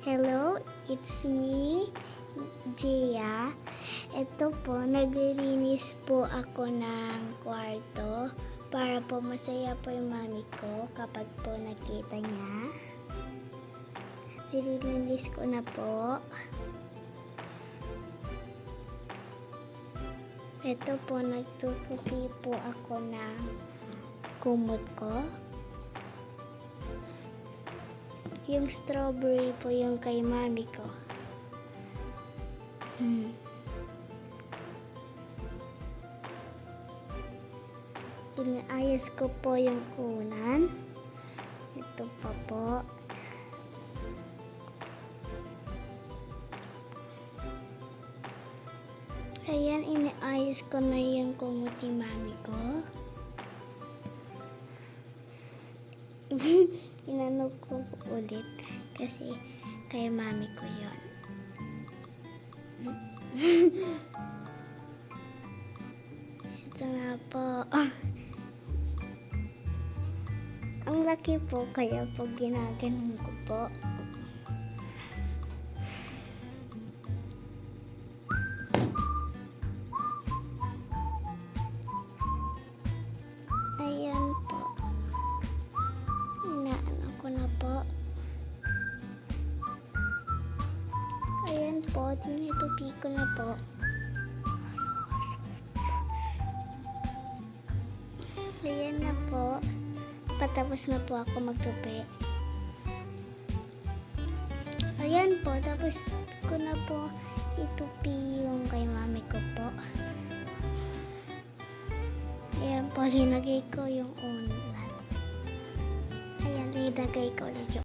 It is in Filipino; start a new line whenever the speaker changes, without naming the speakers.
Hello, it's me, Gia. Ito po, naglilinis po ako ng kwarto para po masaya po yung mami ko kapag po nakita niya. Nililinis ko na po. Ito po, nagtutupi po ako ng kumot ko. Yung strawberry po yung kay mami ko. Hmm. Inaayos ko po yung unan. Ito pa po. Ayan, inaayos ko na yung kumot ni mami ko. Inano ko ulit kasi kay mami ko yon. Ito na po. Ang laki po kaya po ginaganon ko po. Tinitupi ko na po. Ayan na po. Patapos na po ako magtupi. Ayan po, tapos ko na po itupi yung kay mami ko po. Ayan po, linagay ko yung unan. Ayan, linagay ko ulit yung